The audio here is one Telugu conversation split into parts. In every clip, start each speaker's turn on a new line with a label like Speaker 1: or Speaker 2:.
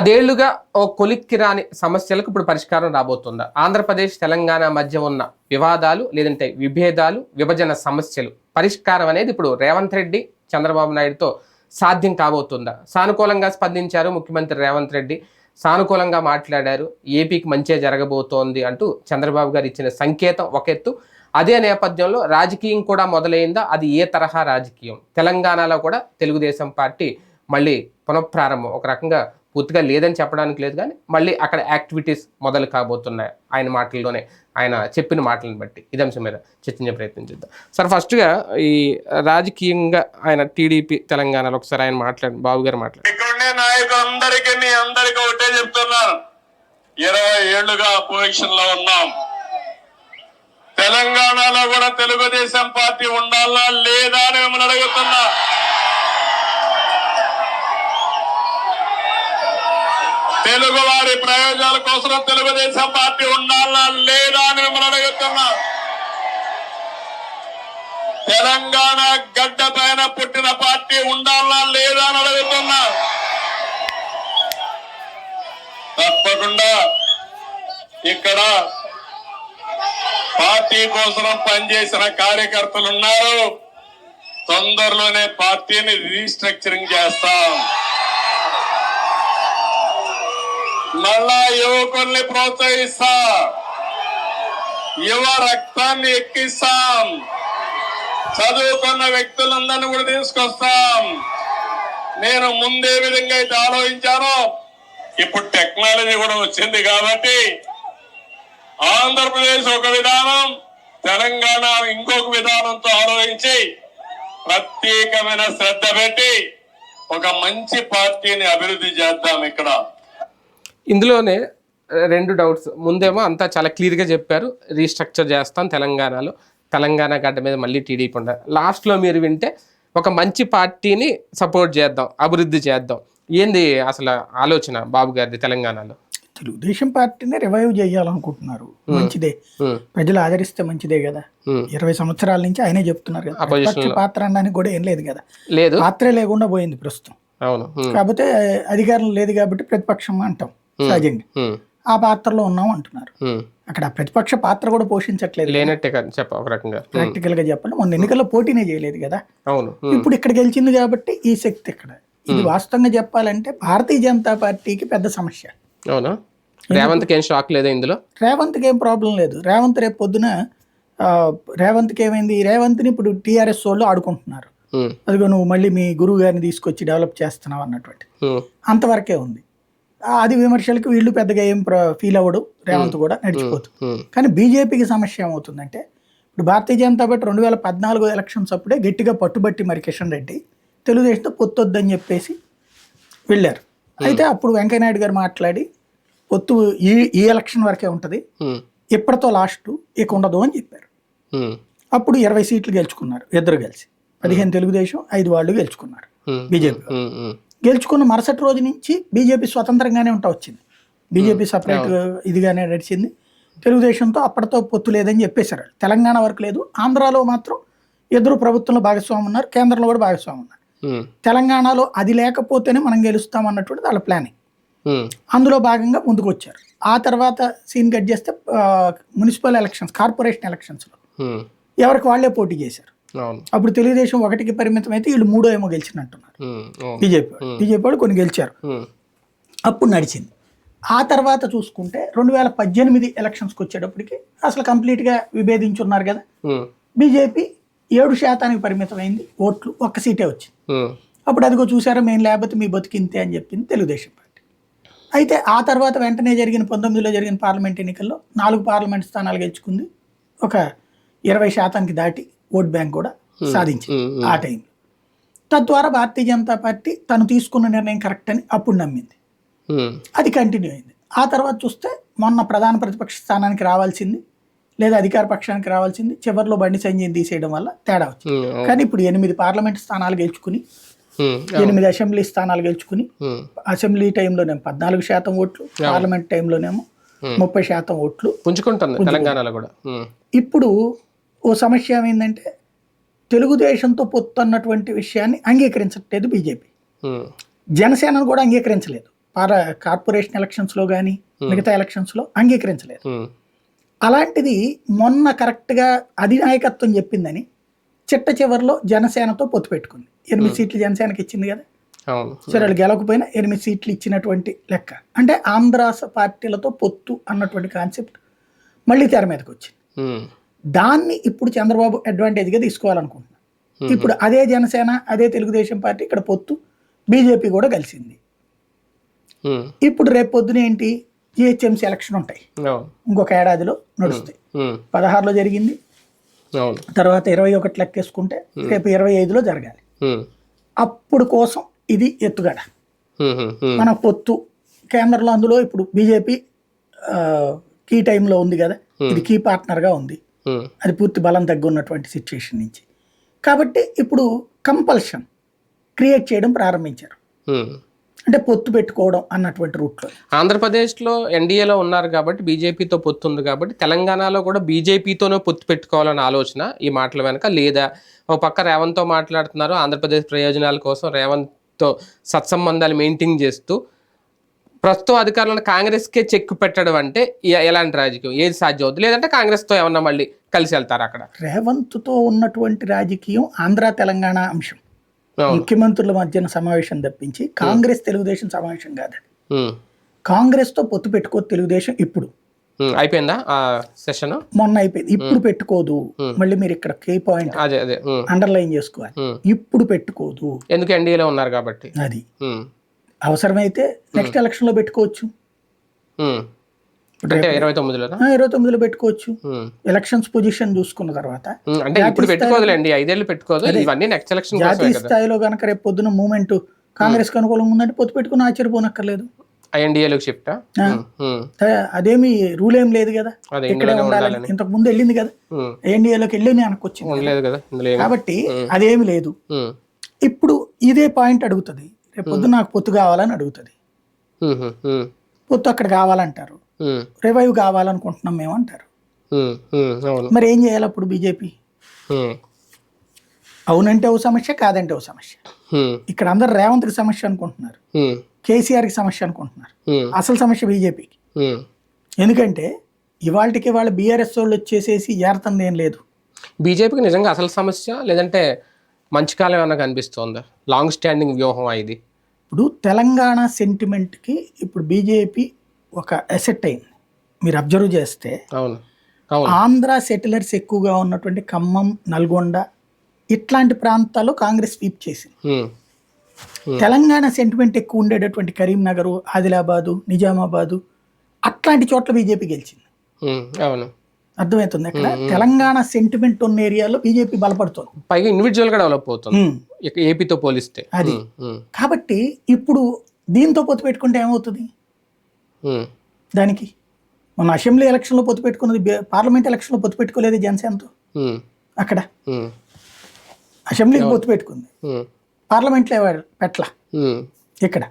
Speaker 1: పదేళ్ళుగా ఓ కొలిక్కి రాని సమస్యలకు ఇప్పుడు పరిష్కారం రాబోతుందా. ఆంధ్రప్రదేశ్ తెలంగాణ మధ్య ఉన్న వివాదాలు లేదంటే విభేదాలు విభజన సమస్యలు పరిష్కారం అనేది ఇప్పుడు రేవంత్ రెడ్డి చంద్రబాబు నాయుడుతో సాధ్యం కాబోతుందా? సానుకూలంగా స్పందించారు ముఖ్యమంత్రి రేవంత్ రెడ్డి. సానుకూలంగా మాట్లాడారు. ఏపీకి మంచే జరగబోతోంది అంటూ చంద్రబాబు గారు ఇచ్చిన సంకేతం ఒక ఎత్తు. అదే నేపథ్యంలో రాజకీయం కూడా మొదలైందా? అది ఏ తరహా రాజకీయం? తెలంగాణలో కూడా తెలుగుదేశం పార్టీ మళ్ళీ పునఃప్రారంభం. ఒక రకంగా పూర్తిగా లేదని చెప్పడానికి లేదు కానీ మళ్ళీ అక్కడ యాక్టివిటీస్ మొదలు కాబోతున్నాయి. ఆయన మాటల్లోనే ఆయన చెప్పిన మాటలను బట్టి. ఇది అంశం మీద చర్చించే ప్రయత్నం చేద్దాం. సార్ ఫస్ట్గా ఈ రాజకీయంగా ఆయన టీడీపీ తెలంగాణలో ఒకసారి ఆయన మాట్లాడి బాబు గారు మాట్లాడు.
Speaker 2: ఇక్కడనే నాయకులందరికీ మీ అందరికీ ఒకటే చెప్తున్నాను. ఇరవై ఏళ్ళుగా పొజిషన్లో ఉన్నాం. తెలంగాణలో కూడా తెలుగుదేశం పార్టీ ఉండాలా లేదా అని మిమ్మల్ని అడుగుతున్నా. తెలుగు వారి ప్రయోజనాల కోసం తెలుగుదేశం పార్టీ ఉండాలా లేదా అని మిమ్మల్ని అడుగుతున్నా. తెలంగాణ గడ్డ పైన పుట్టిన పార్టీ ఉండాలా లేదా అని అడుగుతున్నా. తప్పకుండా ఇక్కడ పార్టీ కోసం పనిచేసిన కార్యకర్తలు ఉన్నారు. తొందరలోనే పార్టీని రీస్ట్రక్చరింగ్ చేస్తాం. మళ్ళా యువకుల్ని ప్రోత్సహిస్తా. యువ రక్తాన్ని ఎక్కిస్తాం. చదువుకున్న వ్యక్తులందరినీ కూడా తీసుకొస్తాం. నేను ముందే విధంగా అయితే ఆలోచించాను. ఇప్పుడు టెక్నాలజీ కూడా వచ్చింది కాబట్టి ఆంధ్రప్రదేశ్ ఒక విధానం తెలంగాణ ఇంకొక విధానంతో ఆలోచించి ప్రత్యేకమైన శ్రద్ధ పెట్టి ఒక మంచి పార్టీని అభివృద్ధి చేద్దాం ఇక్కడ.
Speaker 1: ఇందులోనే రెండు డౌట్స్ ముందేమో అంతా చాలా క్లియర్గా చెప్పారు. రీస్ట్రక్చర్ చేస్తాం తెలంగాణలో. తెలంగాణ గడ్డ మీద మళ్ళీ టీడీపీ ఉండాలి. లాస్ట్లో మీరు వింటే ఒక మంచి పార్టీని సపోర్ట్ చేద్దాం అభివృద్ధి చేద్దాం. ఏంది అసలు ఆలోచన బాబు గారిది తెలంగాణలో?
Speaker 3: తెలుగుదేశం పార్టీని రివైవ్ చేయాలనుకుంటున్నారు. మంచిదే. ప్రజలు ఆదరిస్తే మంచిదే కదా. ఇరవై సంవత్సరాల నుంచి ఆయనే చెప్తున్నారు కదా. ప్రతిపక్ష పాత్ర అనడానికి కూడా ఏం లేదు కదా.
Speaker 1: లేదు.
Speaker 3: పాత్రే లేకుండా పోయింది ప్రస్తుతం.
Speaker 1: అవును.
Speaker 3: కాకపోతే అధికారం లేదు కాబట్టి ప్రతిపక్షం అంటాం. సహజంగా ఆ పాత్రలో ఉన్నాం అంటున్నారు. అక్కడ ప్రతిపక్ష పాత్ర కూడా పోషించట్లేదు
Speaker 1: లేనట్టే చెప్ప ఒక రకంగా.
Speaker 3: ప్రాక్టికల్గా చెప్పండి. మొన్న ఎన్నికల్లో పోటీనే చేయలేదు కదా.
Speaker 1: అవును.
Speaker 3: ఇప్పుడు ఇక్కడ గెలిచింది కాబట్టి ఈ శక్తి ఇక్కడ. ఇది వాస్తవంగా చెప్పాలంటే భారతీయ జనతా పార్టీకి పెద్ద సమస్య.
Speaker 1: అవునా? రేవంత్కి ఏం షాక్ లేదా ఇందులో?
Speaker 3: రేవంత్కి ఏం ప్రాబ్లం లేదు. రేవంత్ రేపు పొద్దున ఆ, రేవంత్కి ఏమైంది? రేవంత్ని ఇప్పుడు టీఆర్ఎస్ వాళ్ళు ఆడుకుంటున్నారు. అదిగో నువ్వు మళ్ళీ మీ గురువు గారిని తీసుకొచ్చి డెవలప్ చేస్తున్నావు అన్నటువంటి. అంతవరకే ఉంది. అది విమర్శలకు వీళ్ళు పెద్దగా ఏం ఫీల్ అవ్వడు. రేవంత్ కూడా నడిచిపోతుంది
Speaker 1: ఉమ్,
Speaker 3: కానీ బీజేపీకి సమస్య ఏమవుతుందంటే ఇప్పుడు భారతీయ జనతా పార్టీ రెండు వేల పద్నాలుగు ఎలక్షన్స్ అప్పుడే గట్టిగా పట్టుబట్టి మరి కిషన్ రెడ్డి తెలుగుదేశంతో పొత్తొద్దని చెప్పేసి వెళ్ళారు. అయితే అప్పుడు వెంకయ్యనాయుడు గారు మాట్లాడి పొత్తు ఈ ఈ ఎలక్షన్ వరకే ఉంటుంది ఇప్పటితో లాస్ట్ ఇక ఉండదు అని చెప్పారు. అప్పుడు ఇరవై సీట్లు గెలుచుకున్నారు ఇద్దరు కలిసి పదిహేను తెలుగుదేశం ఐదు వాళ్ళు గెలుచుకున్నారు బీజేపీ గెలుచుకున్న మరుసటి రోజు నుంచి బీజేపీ స్వతంత్రంగానే ఉంటా వచ్చింది. బీజేపీ సపరేట్ ఇదిగానే నడిచింది. తెలుగుదేశంతో అప్పటితో పొత్తు లేదని చెప్పేశారు. తెలంగాణ వరకు లేదు. ఆంధ్రాలో మాత్రం ఇద్దరు ప్రభుత్వంలో భాగస్వామి ఉన్నారు. కేంద్రంలో కూడా భాగస్వామి ఉన్నారు.
Speaker 1: ఉమ్,
Speaker 3: తెలంగాణలో అది లేకపోతేనే మనం గెలుస్తాం అన్నటువంటి వాళ్ళ ప్లానింగ్.
Speaker 1: ఉమ్,
Speaker 3: అందులో భాగంగా ముందుకు వచ్చారు ఆ తర్వాత సీన్ కట్ చేస్తే మున్సిపల్ ఎలక్షన్స్ కార్పొరేషన్ ఎలక్షన్స్లో ఎవరికి వాళ్ళే పోటీ చేశారు. అప్పుడు తెలుగుదేశం ఒకటికి పరిమితం అయితే వీళ్ళు మూడో ఏమో గెలిచినట్టున్నారు. బీజేపీ. బీజేపీ వాళ్ళు కొన్ని గెలిచారు. అప్పుడు నడిచింది. ఆ తర్వాత చూసుకుంటే రెండు వేల పద్దెనిమిది ఎలక్షన్స్కి వచ్చేటప్పటికి అసలు కంప్లీట్గా విభేదించున్నారు కదా. బీజేపీ ఏడు శాతానికి పరిమితమైంది. ఓట్లు ఒక్క సీటే వచ్చింది. అప్పుడు అదిగో చూసారా మేము లేకపోతే మీ బతికింతే అని చెప్పింది తెలుగుదేశం పార్టీ. అయితే ఆ తర్వాత వెంటనే జరిగిన పంతొమ్మిదిలో జరిగిన పార్లమెంట్ ఎన్నికల్లో నాలుగు పార్లమెంట్ స్థానాలు గెలుచుకుంది. ఒక ఇరవై శాతానికి దాటి ఓట్ బ్యాంక్ కూడా సాధించింది ఆ టైంలో. తద్వారా భారతీయ జనతా పార్టీ తను తీసుకున్న నిర్ణయం కరెక్ట్ అని అప్పుడు నమ్మింది. అది కంటిన్యూ అయింది. ఆ తర్వాత చూస్తే మొన్న ప్రధాన ప్రతిపక్ష స్థానానికి రావాల్సింది లేదా అధికార పక్షానికి రావాల్సింది చివరిలో బండి సంజయ్ తీసేయడం వల్ల తేడా వచ్చింది. కానీ ఇప్పుడు ఎనిమిది పార్లమెంట్ స్థానాలు గెలుచుకుని ఎనిమిది అసెంబ్లీ స్థానాలు గెలుచుకుని అసెంబ్లీ టైంలోనేమో పద్నాలుగు శాతం ఓట్లు పార్లమెంట్ టైంలోనేమో ముప్పై శాతం ఓట్లు
Speaker 1: పుంజుకుంటుంది తెలంగాణలో కూడా.
Speaker 3: ఇప్పుడు ఓ సమస్య ఏమైందంటే తెలుగుదేశంతో పొత్తు అన్నటువంటి విషయాన్ని అంగీకరించట్లేదు బీజేపీ. జనసేనను కూడా అంగీకరించలేదు. పార కార్పొరేషన్ ఎలక్షన్స్లో కానీ మిగతా ఎలక్షన్స్లో అంగీకరించలేదు. అలాంటిది మొన్న కరెక్ట్గా అధినాయకత్వం చెప్పిందని చిట్ట చివరిలో జనసేనతో పొత్తు పెట్టుకుంది. ఎనిమిది సీట్లు జనసేనకి ఇచ్చింది కదా? సరే వాళ్ళు గెలవకపోయినా ఎనిమిది సీట్లు ఇచ్చినటువంటి లెక్క. అంటే ఆంధ్ర పార్టీలతో పొత్తు అన్నటువంటి కాన్సెప్ట్ మళ్ళీ తెర మీదకి వచ్చింది. దాన్ని ఇప్పుడు చంద్రబాబు అడ్వాంటేజ్గా తీసుకోవాలనుకుంటున్నారు
Speaker 1: Hmm.
Speaker 3: ఇప్పుడు అదే జనసేన అదే తెలుగుదేశం పార్టీ ఇక్కడ పొత్తు బీజేపీ కూడా కలిసింది. ఇప్పుడు రేపు పొద్దున ఏంటి? జిహెచ్ఎంసీ ఎలక్షన్ ఉంటాయి. ఇంకొక ఏడాదిలో నడుస్తాయి. పదహారులో జరిగింది. తర్వాత ఇరవై ఒకటి లెక్కేసుకుంటే రేపు ఇరవై ఐదులో జరగాలి. అప్పుడు కోసం ఇది ఎత్తుగడ. మన పొత్తు కేంద్రంలో అందులో ఇప్పుడు బీజేపీ కీ టైంలో ఉంది కదా. ఇది కీ పార్ట్నర్గా ఉంది. అది పూర్తి బలం తగ్గున్నటువంటి సిచ్యుయేషన్ నుంచి. కాబట్టి ఇప్పుడు కంపల్షన్ క్రియేట్ చేయడం ప్రారంభించారు.
Speaker 1: ఉమ్.
Speaker 3: అంటే పొత్తు పెట్టుకోవడం అన్నటువంటి రూట్లో.
Speaker 1: ఆంధ్రప్రదేశ్లో ఎన్డీఏలో ఉన్నారు కాబట్టి బీజేపీతో పొత్తు ఉంది కాబట్టి తెలంగాణలో కూడా బీజేపీతోనే పొత్తు పెట్టుకోవాలన్న ఆలోచన ఈ మాటల వెనక లేదా ఒక పక్క రేవంత్తో మాట్లాడుతున్నారు. ఆంధ్రప్రదేశ్ ప్రయోజనాల కోసం రేవంత్తో సత్సంబంధాలు మెయింటైన్ చేస్తూ ప్రస్తుతం అధికారంలో కాంగ్రెస్కే చెక్ పెట్టడం అంటే ఎలాంటి రాజకీయం? ఏది సాధ్యం అవుతుంది లేదంటే కాంగ్రెస్తో ఏమన్నా మళ్ళీ కలిసి వెళ్తారు అక్కడ?
Speaker 3: రేవంత్తో ఉన్నటువంటి రాజకీయం ఆంధ్ర తెలంగాణ అంశం. ముఖ్యమంత్రుల మధ్యన సమావేశం తప్పించి కాంగ్రెస్ తెలుగుదేశం సమావేశం కాదు కాంగ్రెస్తో పొత్తు పెట్టుకో తెలుగుదేశం ఇప్పుడు.
Speaker 1: అయిపోయిందా ఆ సెషన్?
Speaker 3: మొన్న అయిపోయింది. ఇప్పుడు పెట్టుకోదు. మళ్ళీ మీరు ఇక్కడ కే పాయింట్
Speaker 1: అదే అదే.
Speaker 3: అండర్లైన్ చేసుకోవాలి. ఇప్పుడు పెట్టుకోదు.
Speaker 1: ఎందుకు ఎన్డీఏలో ఉన్నారు కాబట్టి?
Speaker 3: అది. అవసరమైతే నెక్స్ట్ ఎలక్షన్లో పెట్టుకోవచ్చు.
Speaker 1: అంటే ఇరవై
Speaker 3: తొమ్మిదిలో పెట్టుకోవచ్చు. ఎలక్షన్స్ పొజిషన్ చూసుకున్న తర్వాత జాతీయ స్థాయిలో కనుక రేపు పొద్దున మూమెంట్ కాంగ్రెస్ అనుకూలంగా ఉందంటే పొత్తు పెట్టుకుని ఆశ్చర్యపోనక్కర్లేదు
Speaker 1: షిఫ్ట్
Speaker 3: అదేమి రూల్ ఏం లేదు కదా. ఇక్కడే ఉండాలని. ఇంతకు ముందు వెళ్ళింది కదా.
Speaker 1: ఉమ్,
Speaker 3: ఎన్డీఏలోకి వెళ్ళి
Speaker 1: ఏమి.
Speaker 3: కాబట్టి అదేమి లేదు. ఇప్పుడు ఇదే పాయింట్ అడుగుతుంది. రేపు పొద్దున నాకు పొత్తు కావాలని అడుగుతుంది. పొత్తు అక్కడ కావాలంటారు. రివైవ్ కావాలనుకుంటున్నాం మేము అంటారు. మరి ఏం చేయాలి అప్పుడు బీజేపీ? అవునంటే ఓ సమస్య కాదంటే ఓ సమస్య. ఇక్కడ అందరు రేవంత్కి సమస్య అనుకుంటున్నారు.
Speaker 1: ఉమ్,
Speaker 3: కేసీఆర్కి సమస్య అనుకుంటున్నారు. అసలు సమస్య బీజేపీకి. ఎందుకంటే ఇవాళకి వాళ్ళ బీఆర్ఎస్ వాళ్ళు వచ్చేసేసి ఏరుతుంది ఏం లేదు.
Speaker 1: బీజేపీకి నిజంగా అసలు సమస్య? లేదంటే మంచి కాలం ఏమన్నా కనిపిస్తుందా? లాంగ్ స్టాండింగ్ వ్యూహం ఇది.
Speaker 3: ఇప్పుడు తెలంగాణ సెంటిమెంట్కి ఇప్పుడు బీజేపీ ఒక అసెట్ అయింది. మీరు అబ్జర్వ్ చేస్తే ఆంధ్ర సెటిలర్స్ ఎక్కువగా ఉన్నటువంటి ఖమ్మం నల్గొండ ఇట్లాంటి ప్రాంతాల్లో కాంగ్రెస్ స్వీప్ చేసింది. తెలంగాణ సెంటిమెంట్ ఎక్కువ ఉండేటటువంటి కరీంనగర్ ఆదిలాబాదు నిజామాబాదు అట్లాంటి చోట్ల బీజేపీ గెలిచింది.
Speaker 1: అవును.
Speaker 3: అర్థమవుతుంది అక్కడ? తెలంగాణ సెంటిమెంట్ ఉన్న ఏరియాలో బీజేపీ బలపడుతుంది.
Speaker 1: పైగా ఇండివిజువల్గా డెవలప్ అవుతుంది. ఏపీతో పోలిస్తే.
Speaker 3: అది. కాబట్టి ఇప్పుడు దీంతో పొత్తు పెట్టుకుంటే ఏమవుతుంది? దానికి? మన అసెంబ్లీ ఎలక్షన్లో పొత్తు పెట్టుకున్నది పార్లమెంట్ ఎలక్షన్లో పొత్తు పెట్టుకోలేదు జనసేనతో. అక్కడ? అసెంబ్లీకి పొత్తు పెట్టుకుంది. పార్లమెంట్లో పెట్ల. ఇక్కడ.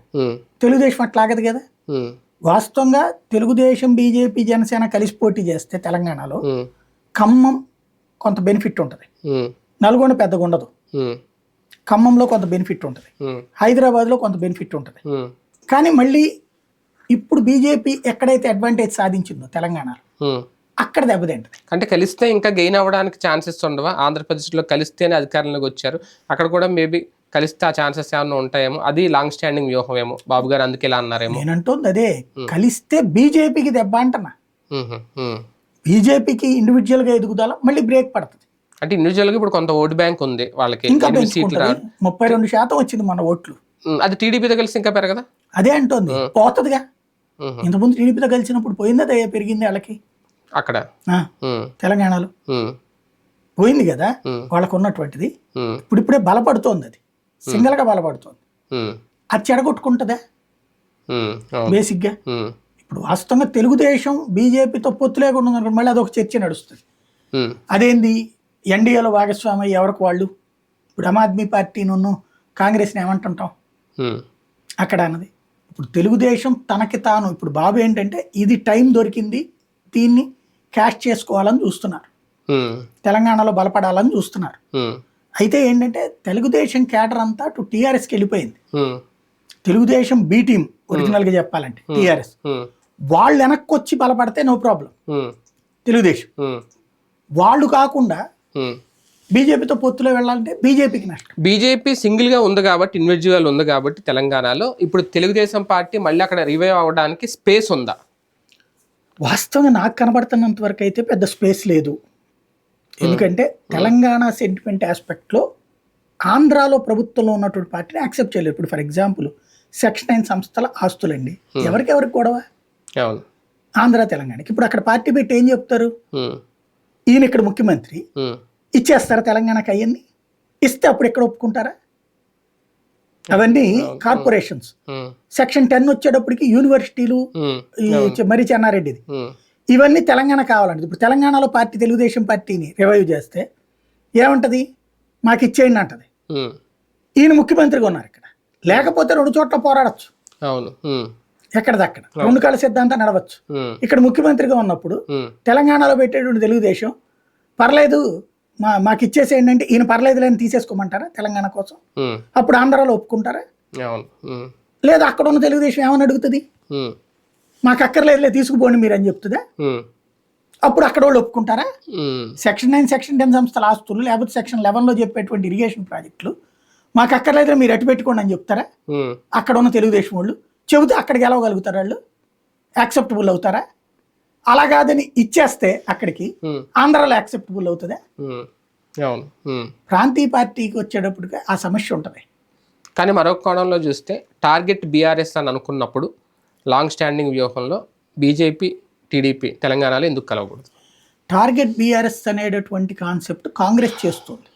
Speaker 3: తెలుగుదేశం అట్లా ఆగదు కదా? వాస్తవంగా తెలుగుదేశం బీజేపీ జనసేన కలిసి పోటీ చేస్తే తెలంగాణలో ఖమ్మం కొంత బెనిఫిట్ ఉంటుంది. నల్గొండ పెద్దగా ఉండదు. ఖమ్మంలో కొంత బెనిఫిట్ ఉంటుంది. హైదరాబాద్లో కొంత బెనిఫిట్ ఉంటుంది. కానీ మళ్ళీ ఇప్పుడు బీజేపీ ఎక్కడైతే అడ్వాంటేజ్ సాధించిందో తెలంగాణలో. అక్కడ దెబ్బతింటది
Speaker 1: అంటే కలిస్తే ఇంకా గెయిన్ అవ్వడానికి ఛాన్సెస్ ఉండవా? ఆంధ్రప్రదేశ్లో కలిస్తేనే అధికారంలోకి వచ్చారు. అక్కడ కూడా మేబీ కలిస్తే ఆ ఛాన్సెస్ ఏమైనా ఉంటాయేమో. అది లాంగ్ స్టాండింగ్ వ్యూహం ఏమో. బాబు గారు అందుకే ఇలా అన్నారేమో.
Speaker 3: నేనంటోంది అదే. కలిస్తే బీజేపీకి దెబ్బ
Speaker 1: ఉమ్.
Speaker 3: బీజేపీకి ఇండివిజువల్గా ఎదుగుదల మళ్ళీ బ్రేక్ పడుతుంది.
Speaker 1: అంటే ఇండివిజువల్గా ఇప్పుడు కొంత ఓట్ బ్యాంక్ ఉంది వాళ్ళకి సీట్లు
Speaker 3: ముప్పై రెండు శాతం వచ్చింది మన ఓట్లు.
Speaker 1: అది టీడీపీతో కలిసి ఇంకా పెరగదా?
Speaker 3: అదే అంటోంది. పోతుందిగా. ఇంతకుముందు టీడీపీతో కలిసినప్పుడు పోయిందా పెరిగింది వాళ్ళకి?
Speaker 1: అక్కడ?
Speaker 3: తెలంగాణలో. పోయింది కదా? వాళ్ళకు ఉన్నటువంటిది ఇప్పుడు ఇప్పుడే బలపడుతోంది అది. సింగల్గా బలపడుతోంది.
Speaker 1: ఉమ్,
Speaker 3: అది చెడగొట్టుకుంటుందా. బేసిక్గా.
Speaker 1: ఉమ్,
Speaker 3: ఇప్పుడు వాస్తవంగా తెలుగుదేశం బీజేపీతో పొత్తు లేకుండా మళ్ళీ అదొక చర్చ నడుస్తుంది. అదేంది? ఎన్డీఏలో భాగస్వామి అయ్యి ఎవరికి వాళ్ళు? ఇప్పుడు ఆమ్ ఆద్మీ పార్టీను కాంగ్రెస్ని ఏమంటుంటాం? అక్కడ అన్నది. ఇప్పుడు తెలుగుదేశం తనకి తాను ఇప్పుడు బాబు ఏంటంటే ఇది టైం దొరికింది దీన్ని క్యాష్ చేసుకోవాలని చూస్తున్నారు. తెలంగాణలో బలపడాలని చూస్తున్నారు. అయితే ఏంటంటే తెలుగుదేశం క్యాడర్ అంతా టు టీఆర్ఎస్కి వెళ్ళిపోయింది. తెలుగుదేశం బి టీం ఒరిజినల్గా చెప్పాలంటే టిఆర్ఎస్. వాళ్ళు వెనక్కి వచ్చి బలపడితే నో ప్రాబ్లం. తెలుగుదేశం. వాళ్ళు కాకుండా. బీజేపీతో పొత్తులో వెళ్ళాలంటే బీజేపీకి నష్టం.
Speaker 1: బీజేపీ సింగిల్గా ఉంది కాబట్టి ఇండివిజువల్ ఉంది కాబట్టి తెలంగాణలో. ఇప్పుడు తెలుగుదేశం పార్టీ మళ్ళీ అక్కడ రివైవ్ అవ్వడానికి స్పేస్ ఉందా?
Speaker 3: వాస్తవంగా నాకు కనబడుతున్నంత వరకు అయితే పెద్ద స్పేస్ లేదు. ఎందుకంటే తెలంగాణ సెంటిమెంట్ ఆస్పెక్ట్లో ఆంధ్రాలో ప్రభుత్వంలో ఉన్నటువంటి పార్టీని యాక్సెప్ట్ చేయలేదు. ఇప్పుడు ఫర్ ఎగ్జాంపుల్ సెక్షన్ నైన్ సంస్థల ఆస్తులండి. ఎవరికెవరికి గొడవ? ఆంధ్ర తెలంగాణకి. ఇప్పుడు అక్కడ పార్టీ పెట్టి ఏం చెప్తారు? ఈయన ఇక్కడ ముఖ్యమంత్రి. ఇచ్చేస్తారా తెలంగాణకి అయ్యింది ఇస్తే అప్పుడు ఎక్కడ ఒప్పుకుంటారా? అవన్నీ కార్పొరేషన్స్. సెక్షన్ టెన్ వచ్చేటప్పటికి యూనివర్సిటీలు మరి చెన్నారెడ్డిది. ఇవన్నీ తెలంగాణ కావాలండి. ఇప్పుడు తెలంగాణలో పార్టీ తెలుగుదేశం పార్టీని రివైవ్ చేస్తే ఏమంటది? మాకు ఇచ్చేయండి అంటది ఈయన ముఖ్యమంత్రిగా ఉన్నారు ఇక్కడ. లేకపోతే రెండు చోట్ల పోరాడచ్చు.
Speaker 1: అవును.
Speaker 3: ఎక్కడిదక్కడ? రెండు కాళ్ళ సిద్ధాంతం నడవచ్చు. ఇక్కడ ముఖ్యమంత్రిగా ఉన్నప్పుడు తెలంగాణలో పెట్టేటువంటి తెలుగుదేశం పర్లేదు మా మాకు ఇచ్చేసేయండి అంటే ఈయన పర్లేదు లేని తీసేసుకోమంటారా తెలంగాణ కోసం? అప్పుడు ఆంధ్రాలో ఒప్పుకుంటారా? లేదా అక్కడ ఉన్న తెలుగుదేశం ఏమని అడుగుతుంది? మాకు అక్కర్లేదులే తీసుకుపోండి మీరు అని చెప్తుందా? అప్పుడు అక్కడ వాళ్ళు ఒప్పుకుంటారా? సెక్షన్ నైన్ సెక్షన్ టెన్ సంస్థల ఆస్తులు లేకపోతే సెక్షన్ లెవెన్లో చెప్పేటువంటి ఇరిగేషన్ ప్రాజెక్టులు మాకు అక్కర్లేదు మీరు అటు పెట్టుకోండి అని చెప్తారా? అక్కడ ఉన్న తెలుగుదేశం వాళ్ళు చెబితే అక్కడికి గెలవగలుగుతారు వాళ్ళు? యాక్సెప్టబుల్ అవుతారా? అలా కాదని ఇచ్చేస్తే అక్కడికి ఆంధ్రాలో యాక్సెప్టబుల్ అవుతుందా. ప్రాంతీయ పార్టీకి వచ్చేటప్పటికి ఆ సమస్య ఉంటుంది.
Speaker 1: కానీ మరొక కోణంలో చూస్తే టార్గెట్ బీఆర్ఎస్ అని అనుకున్నప్పుడు లాంగ్ స్టాండింగ్ వ్యూహంలో బీజేపీ టీడీపీ తెలంగాణలో ఎందుకు కలవకూడదు?
Speaker 3: టార్గెట్ బీఆర్ఎస్ అనేటటువంటి కాన్సెప్ట్ కాంగ్రెస్ చేస్తుంది.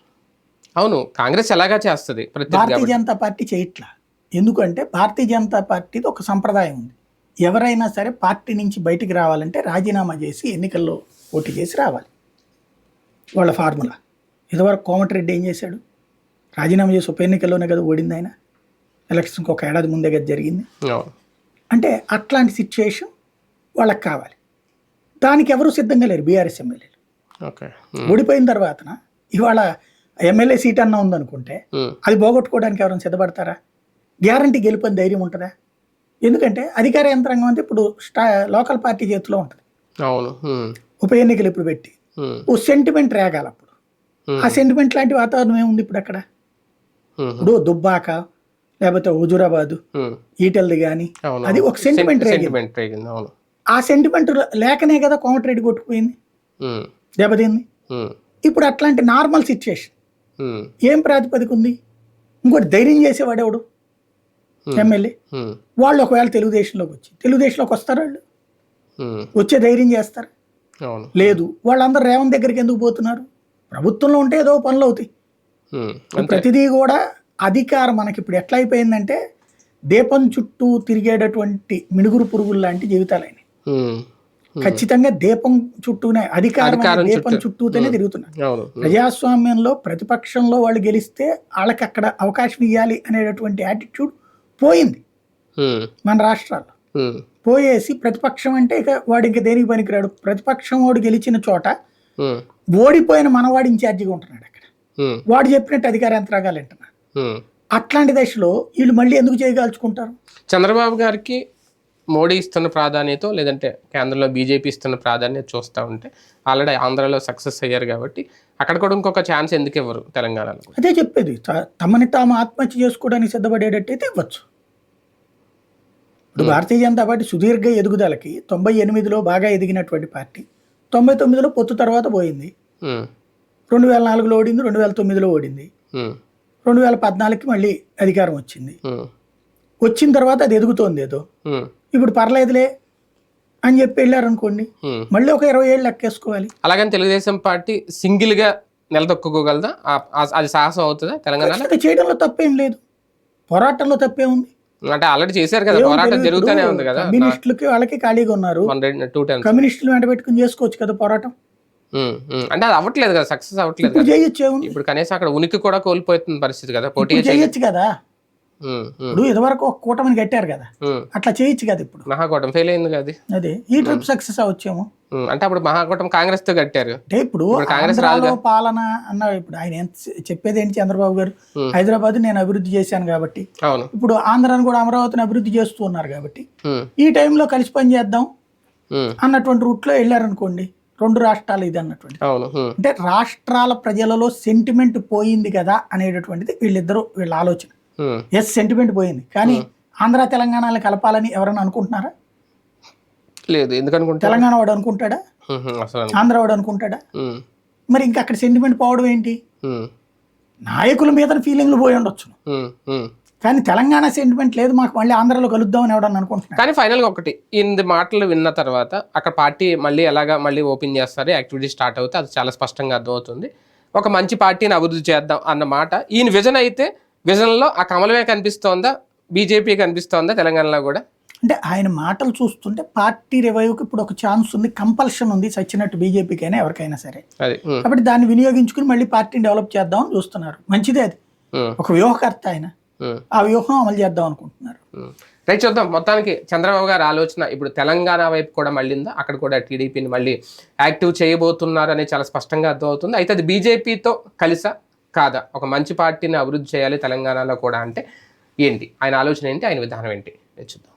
Speaker 1: అవును. కాంగ్రెస్ ఎలాగా చేస్తుంది?
Speaker 3: భారతీయ జనతా పార్టీ చేయట్లా. ఎందుకంటే భారతీయ జనతా పార్టీది ఒక సంప్రదాయం ఉంది. ఎవరైనా సరే పార్టీ నుంచి బయటికి రావాలంటే రాజీనామా చేసి ఎన్నికల్లో పోటీ చేసి రావాలి. వాళ్ళ ఫార్ములా. ఇదివరకు కోమటిరెడ్డి ఏం చేశాడు? రాజీనామా చేసి ఉప ఎన్నికల్లోనే కదా ఓడింది ఆయన. ఎలక్షన్కి ఒక ఏడాది ముందే కదా జరిగింది. అంటే అట్లాంటి సిచ్యుయేషన్ వాళ్ళకి కావాలి. దానికి ఎవరు సిద్ధంగా లేరు? బీఆర్ఎస్ ఎమ్మెల్యేలు. ఓడిపోయిన తర్వాతన ఇవాళ ఎమ్మెల్యే సీట్ అన్న ఉందనుకుంటే అది పోగొట్టుకోవడానికి ఎవరైనా సిద్ధపడతారా? గ్యారంటీ గెలుపని ధైర్యం ఉంటుందా? ఎందుకంటే అధికార యంత్రాంగం అంటే ఇప్పుడు స్టా లోకల్ పార్టీ చేతిలో ఉంటుంది.
Speaker 1: అవును.
Speaker 3: ఉప ఎన్నికలు ఇప్పుడు పెట్టి ఓ సెంటిమెంట్ రేగాలి అప్పుడు. ఆ సెంటిమెంట్ లాంటి వాతావరణం ఏముంది ఇప్పుడు అక్కడ? ఇప్పుడు దుబ్బాక లేకపోతే హుజురాబాదు ఈటల్ది కానీ అది ఒక సెంటిమెంట్ రేగింది. ఆ సెంటిమెంట్ లేకనే కదా కోమటిరెడ్డి కొట్టుకుపోయింది? దెబ్బతింది? ఇప్పుడు అట్లాంటి నార్మల్ సిచ్యుయేషన్ ఏం ప్రాతిపదిక ఉంది? ఇంకోటి ధైర్యం చేసేవాడెవడు. ఎమ్మెల్యే.
Speaker 1: ఉమ్,
Speaker 3: వాళ్ళు ఒకవేళ తెలుగుదేశంలోకి వచ్చి తెలుగుదేశంలోకి వస్తారు వాళ్ళు?
Speaker 1: ఉమ్,
Speaker 3: వచ్చే ధైర్యం చేస్తారు? లేదు. వాళ్ళందరూ రేవంత్ దగ్గరికి ఎందుకు పోతున్నారు? ప్రభుత్వంలో ఉంటే ఏదో పనులు అవుతాయి. ప్రతిదీ కూడా అధికారం మనకి ఇప్పుడు ఎట్లా అయిపోయిందంటే దీపం చుట్టూ తిరిగేటటువంటి మినుగురు పురుగులు లాంటి జీవితాలైన ఖచ్చితంగా దీపం చుట్టూనే అధికారం దీపం
Speaker 1: చుట్టూ.
Speaker 3: చుట్టూతోనే తిరుగుతున్నారు. ప్రజాస్వామ్యంలో ప్రతిపక్షంలో వాళ్ళు గెలిస్తే వాళ్ళకి అక్కడ అవకాశం ఇవ్వాలి అనేటటువంటి యాటిట్యూడ్ పోయింది. మన రాష్ట్రాల్లో పోయేసి ప్రతిపక్షం అంటే ఇక వాడు ఇంకా దేనికి పనికిరాడు? ప్రతిపక్షం వాడు గెలిచిన చోట ఓడిపోయిన మనవాడు ఇన్ఛార్జిగా ఉంటున్నాడు అక్కడ. వాడు చెప్పినట్టు అధికార యంత్రాంగాలు వింటున్నారు
Speaker 1: ఉమ్.
Speaker 3: అట్లాంటి దశలో వీళ్ళు మళ్ళీ ఎందుకు చేయగలుచుకుంటారు?
Speaker 1: చంద్రబాబు గారికి మోడీ ఇస్తున్న ప్రాధాన్యత లేదంటే కేంద్రంలో బీజేపీ ఇస్తున్న ప్రాధాన్యత చూస్తూ ఉంటే ఆల్రెడీ ఆంధ్రాలో సక్సెస్ అయ్యారు కాబట్టి అక్కడ కూడా ఇంకొక ఛాన్స్ ఎందుకు ఇవ్వరు తెలంగాణలో?
Speaker 3: అదే చెప్పేది. తమని తాము ఆత్మహత్య చేసుకోవడానికి సిద్ధపడేటట్టయితే ఇవ్వచ్చు. ఇప్పుడు భారతీయ జనతా పార్టీ సుదీర్ఘ ఎదుగుదలకి తొంభై ఎనిమిదిలో బాగా ఎదిగినటువంటి పార్టీ. తొంభై తొమ్మిదిలో పొత్తు తర్వాత పోయింది. రెండు వేల నాలుగులో ఓడింది రెండు వేల తొమ్మిదిలో ఓడింది. రెండు వేల పద్నాలుగుకి మళ్ళీ అధికారం వచ్చింది. వచ్చిన తర్వాత అది ఎదుగుతోంది ఏదో. ఇప్పుడు పర్లేదులే అని చెప్పి వెళ్ళారనుకోండి
Speaker 1: ఉమ్.
Speaker 3: మళ్ళీ ఒక ఇరవై ఏళ్ళు లెక్కేసుకోవాలి.
Speaker 1: అలాగని తెలుగుదేశం పార్టీ సింగిల్గా నిలదొక్కుకోగలదా అది సాహసం అవుతుందా
Speaker 3: ఖచ్చితంగా చేయడంలో తప్పేం లేదు. పోరాటంలో తప్పే ఉంది.
Speaker 1: అంటే ఆల్రెడీ చేశారు కదా పోరాటం. జరుగుతూనే ఉంది కదా.
Speaker 3: కమ్యూనిస్టులకి వాళ్ళకి ఖాళీగా ఉన్నారు.
Speaker 1: టూ టైమ్స్
Speaker 3: కమ్యూనిస్టులు వెంట పెట్టుకుని చేసుకోవచ్చు కదా పోరాటం?
Speaker 1: అంటే అది అవ్వట్లేదు కదా సక్సెస్ అవ్వట్లేదు
Speaker 3: ఇప్పుడు
Speaker 1: కనీసం అక్కడ ఉనికి కూడా కోల్పోతున్న పరిస్థితి కదా పోటీ
Speaker 3: చేయొచ్చు కదా. ఇప్పుడు ఇదివరకు ఒక కూటమిని కట్టారు కదా. అట్లా చేయొచ్చు కదా ఇప్పుడు.
Speaker 1: మహాకూటం ఫెయిల్ అయింది కదా అది.
Speaker 3: ఈ ట్రిప్ సక్సెస్ అవ్వచ్చేమో
Speaker 1: ఉమ్, అంటే అప్పుడు మహాకూటం కాంగ్రెస్తో కట్టారు.
Speaker 3: అంటే ఇప్పుడు
Speaker 1: కాంగ్రెస్
Speaker 3: పాలన అన్న ఇప్పుడు ఆయన ఎంత చెప్పేది ఏంటి చంద్రబాబు గారు. హైదరాబాద్ నేను అభివృద్ధి చేశాను కాబట్టి. ఇప్పుడు ఆంధ్రాను కూడా అమరావతిని అభివృద్ధి చేస్తూ ఉన్నారు కాబట్టి. ఈ టైంలో కలిసి పని చేద్దాం అన్నటువంటి రూట్లో వెళ్ళారనుకోండి రెండు రాష్ట్రాలు ఇది అన్నటువంటి. అంటే రాష్ట్రాల ప్రజలలో సెంటిమెంట్ పోయింది కదా అనేటటువంటిది వీళ్ళిద్దరూ వీళ్ళ ఆలోచన. ఎస్ సెంటిమెంట్ పోయింది. కానీ ఆంధ్ర తెలంగాణని కలపాలని ఎవరైనా అనుకుంటున్నారా?
Speaker 1: లేదు ఎందుకు అనుకుంటా
Speaker 3: తెలంగాణ వాడు అనుకుంటాడా?
Speaker 1: అను-
Speaker 3: ఆంధ్ర వాడు అనుకుంటాడా? మరి ఇంకా అక్కడ సెంటిమెంట్ పోవడం ఏంటి? నాయకుల మీద ఫీలింగ్లు పోయి ఉండొచ్చు. కానీ తెలంగాణ సెంటిమెంట్ లేదు మాకు మళ్ళీ ఆంధ్రలో కలుద్దామని ఎవడన్నా అనుకుంటున్నాడు
Speaker 1: కానీ ఫైనల్గా ఒకటి ఇన్ని మాటలు విన్న తర్వాత అక్కడ పార్టీ మళ్ళీ ఎలాగా మళ్ళీ ఓపెన్ చేస్తారు యాక్టివిటీ స్టార్ట్ అవుతే అది చాలా స్పష్టంగా అర్థమవుతుంది. ఒక మంచి పార్టీని అభివృద్ధి చేద్దాం అన్న మాట ఈయన విజన్ అయితే విజన్లో ఆ కమలమే కనిపిస్తోందా? బీజేపీ కనిపిస్తోందా తెలంగాణలో కూడా?
Speaker 3: అంటే ఆయన మాటలు చూస్తుంటే పార్టీ రివైవ్కి ఇప్పుడు ఒక ఛాన్స్ ఉంది కంపల్షన్ ఉంది సచ్చినట్టు బీజేపీకి అయినా ఎవరికైనా సరే. కాబట్టి దాన్ని వినియోగించుకుని మళ్ళీ పార్టీని డెవలప్ చేద్దామని చూస్తున్నారు. మంచిదే అది. ఒక వ్యూహకర్త ఆయన. ఆ వ్యూహం అమలు చేద్దాం అనుకుంటున్నారు.
Speaker 1: రైట్ చూద్దాం. మొత్తానికి చంద్రబాబు గారి ఆలోచన ఇప్పుడు తెలంగాణ వైపు కూడా మళ్ళీందా? అక్కడ కూడా టీడీపీని మళ్ళీ యాక్టివ్ చేయబోతున్నారు అనేది చాలా స్పష్టంగా అర్థమవుతుంది. అయితే అది బీజేపీతో కలిసా? కాదా? ఒక మంచి పార్టీని అభివృద్ధి చేయాలి తెలంగాణలో కూడా అంటే ఏంటి? ఆయన ఆలోచన ఏంటి? ఆయన విధానం ఏంటి? చూద్దాం